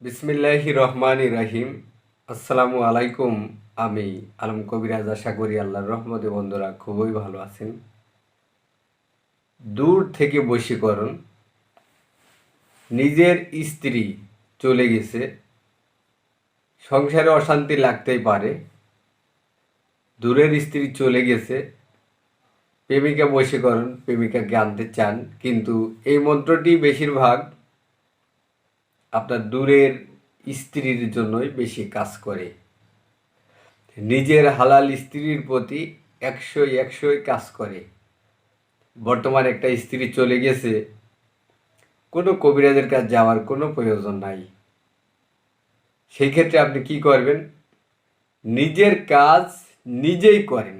বিসমিল্লাহ রহমান রাহিম। আসসালামু আলাইকুম। আমি আলম কবিরাজ। আশা করি আল্লাহর রহমতে বন্ধুরা খুবই ভালো আছেন। দূর থেকে বশীকরণ। নিজের স্ত্রী চলে গেছে। সংসারে অশান্তি লাগতেই পারে। দূরের স্ত্রী চলে গেছে। প্রেমিকা বশীকরণ, প্রেমিকাকে আনতে চান। কিন্তু এই মন্ত্রটি বেশিরভাগ আপনার দূরের স্ত্রীর জন্যই বেশি কাজ করে। নিজের হালাল স্ত্রীর প্রতি একশোই একশোই কাজ করে। বর্তমান একটা স্ত্রী চলে গেছে, কোনো কবিরাজের কাছে যাওয়ার কোনো প্রয়োজন নাই। সেই ক্ষেত্রে আপনি কি করবেন? নিজের কাজ নিজেই করেন।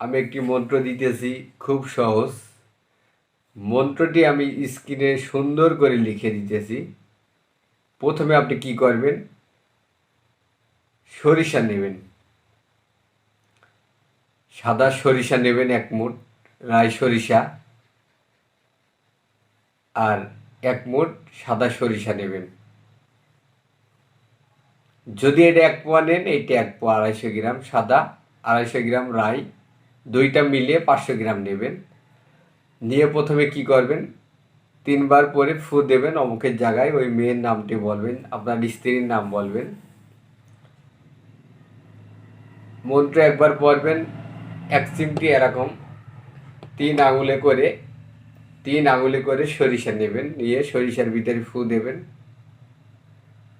আমি একটি মন্ত্র দিতেছি, খুব সহজ। মন্ত্রটি আমি স্ক্রিনে সুন্দর করে লিখে দিতেছি। প্রথমে আপনি কি করবেন? সরিষা নেবেন। সাদা সরিষা নেবেন এক মুঠ রায় সরিষা। আর এক মুঠ সাদা সরিষা নেবেন। যদি এটা এক পোয়া নেন, এইটা এক পোয়া আড়াইশো গ্রাম সাদা, আড়াইশো গ্রাম রাই, দুইটা মিলিয়ে পাঁচশো গ্রাম নেবেন। নিয়ে প্রথমে কি করবেন? তিনবার পরে ফু দেবেন অমুকের জায়গায়, ওই মেয়ের নামটি বলবেন, আপনার স্ত্রীর নাম বলবেন। মন্ত্র একবার পড়বেন, এক চিমটি এরকম, তিন আঙুলে করে, তিন আঙুলে করে সরিষা নেবেন, নিয়ে সরিষার ভিতরে ফু দেবেন।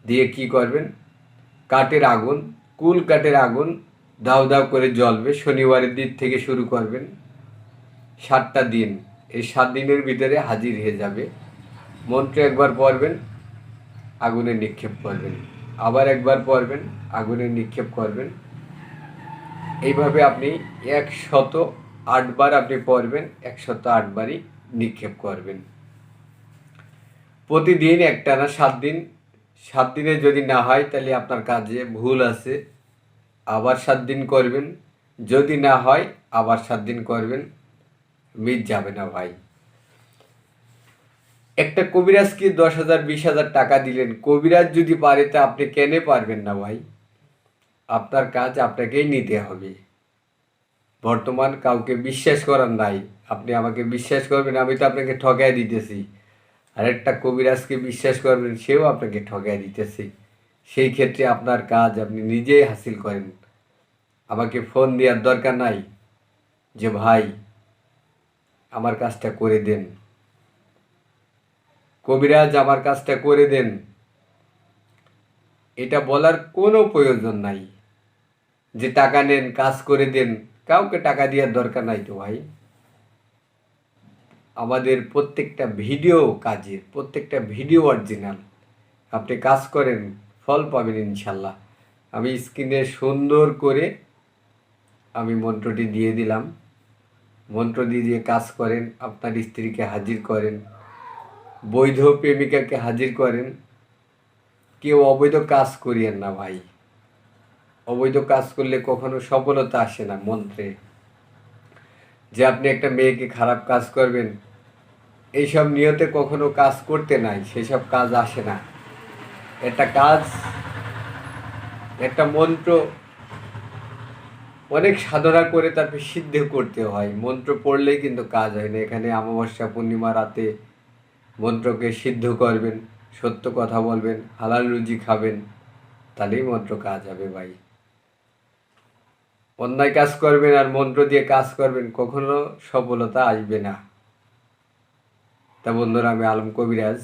দিয়ে কি করবেন? কাঠের আগুন, কুল কাঠের আগুন দাউ দাউ করে জ্বলবে, শনিবারের দিক থেকে শুরু করবেন। সাতটা দিন। এই সাত দিনের ভিতরে হাজির হয়ে যাবে। মন্ত্র একবার পড়বেন, আগুনে নিক্ষেপ করবেন। আবার একবার পড়বেন, আগুনে নিক্ষেপ করবেন। এইভাবে আপনি একশত আটবার আপনি পড়বেন, একশত আটবারই নিক্ষেপ করবেন। প্রতিদিন একটানা সাত দিন, সাত দিনে যদি না হয় তাহলে আপনার কাজে ভুল আছে। আবার সাত দিন করবেন, যদি না হয় আবার সাত দিন করবেন। মিট যাবে না ভাই। একটা কবিরাজকে দশ হাজার, বিশ হাজার টাকা দিলেন। কবিরাজ যদি পারে তা আপনি কেন পারবেন না ভাই? আপনার কাজ আপনাকেই নিতে হবে। বর্তমান কাউকে বিশ্বাস করার নাই। আপনি আমাকে বিশ্বাস করবেন, আমি তো আপনাকে ঠকাই দিতেছি। আর একটা কবিরাজকে বিশ্বাস করবেন, সেও আপনাকে ঠকাই দিতেছে। সেই ক্ষেত্রে আপনার কাজ আপনি নিজেই হাসিল করেন। আমাকে ফোন দেওয়ার দরকার নাই যে, ভাই আমার কাজটা করে দেন। কবিরাজ আমার কাজটা করে দেন। এটা বলার কোনো প্রয়োজন নাই। যে টাকা নেন, কাজ করে দেন, কাউকে টাকা দেওয়ার দরকার নাই তো ভাই। আমাদের প্রত্যেকটা ভিডিও কাজের, প্রত্যেকটা ভিডিও অরিজিনাল। আপনি কাজ করেন, ফল পাবেন ইনশাল্লাহ। আমি স্ক্রিনে সুন্দর করে আমি মন্ত্রটি দিয়ে দিলাম। মন্ত্র দিয়ে দিয়ে কাজ করেন, আপনার স্ত্রীকে হাজির করেন, বৈধ প্রেমিকাকে হাজির করেন, কেউ অবৈধ কাজ করিয়েন না ভাই। অবৈধ কাজ করলে কখনো সফলতা আসে না মন্ত্রে। যে আপনি একটা মেয়েকে খারাপ কাজ করবেন, এইসব নিয়তে কখনো কাজ করতে নাই, সেসব কাজ আসে না। একটা কাজ, একটা মন্ত্র অনেক সাধনা করে তারপর সিদ্ধ করতে হয়। মন্ত্র পড়লেই কিন্তু কাজ হয় না। এখানে অমাবস্যা পূর্ণিমা রাতে মন্ত্রকে সিদ্ধ করবেন, সত্য কথা বলবেন, হালাল রুজি খাবেন, তাহলেই মন্ত্র কাজ হবে ভাই। অন্যায় কাজ করবেন আর মন্ত্র দিয়ে কাজ করবেন, কখনো সফলতা আসবে না। তা বন্ধুরা, আমি আলম কবিরাজ।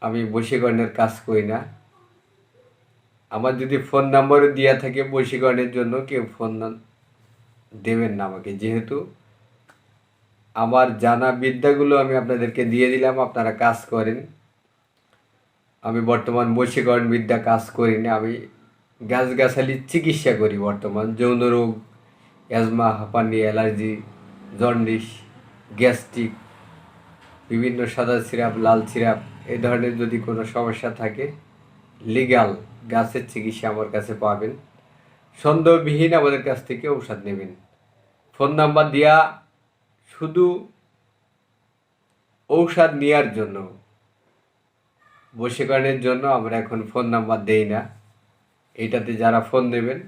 আমি বশীকরণের কাজ করি না। আমার যদি ফোন নাম্বারও দেওয়া থাকে বশীকরণের জন্য, কেউ ফোন দেবেন না আমাকে। যেহেতু আমার জানা বিদ্যাগুলো আমি আপনাদেরকে দিয়ে দিলাম, আপনারা কাজ করেন। আমি বর্তমান বশীকরণ বিদ্যা কাজ করি না আমি গাছগাছালির চিকিৎসা করি বর্তমান। যৌন রোগ, অ্যাজমা, হাঁপানি, অ্যালার্জি, জন্ডিস, গ্যাস্ট্রিক, বিভিন্ন সাদা সিরাপ, লাল সিরাপ, এ ধরনের যদি কোনো সমস্যা থাকে, লিগাল গাছের চিকিৎসা আমার কাছে পাবেন। সন্দেহবিহীন আমাদের কাছ থেকে ঔষধ নেবেন। ফোন নাম্বার দেওয়া শুধু ঔষধ নেওয়ার জন্য, বশীকরণের জন্য আমরা এখন ফোন নাম্বার দেই না। এটাতে যারা ফোন দেবেন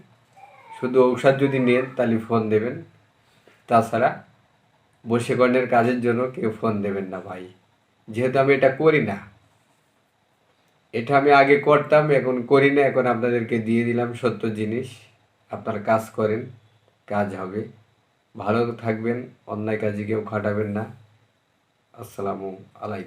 শুধু ঔষধ যদি নেন তাহলে ফোন দেবেন। তাছাড়া বশীকরণের কাজের জন্য কেউ ফোন দেবেন না ভাই। যেহেতু আমি এটা করি না এটা আমি আগে করতাম, এখন করি না, এখন আপনাদেরকে দিয়ে দিলাম সত্য জিনিস। আপনারা কাজ করেন, কাজ হবে। ভালো থাকবেন, অন্যায় কাজে কেউ খাটাবেন না। আসসালামু আলাইকুম।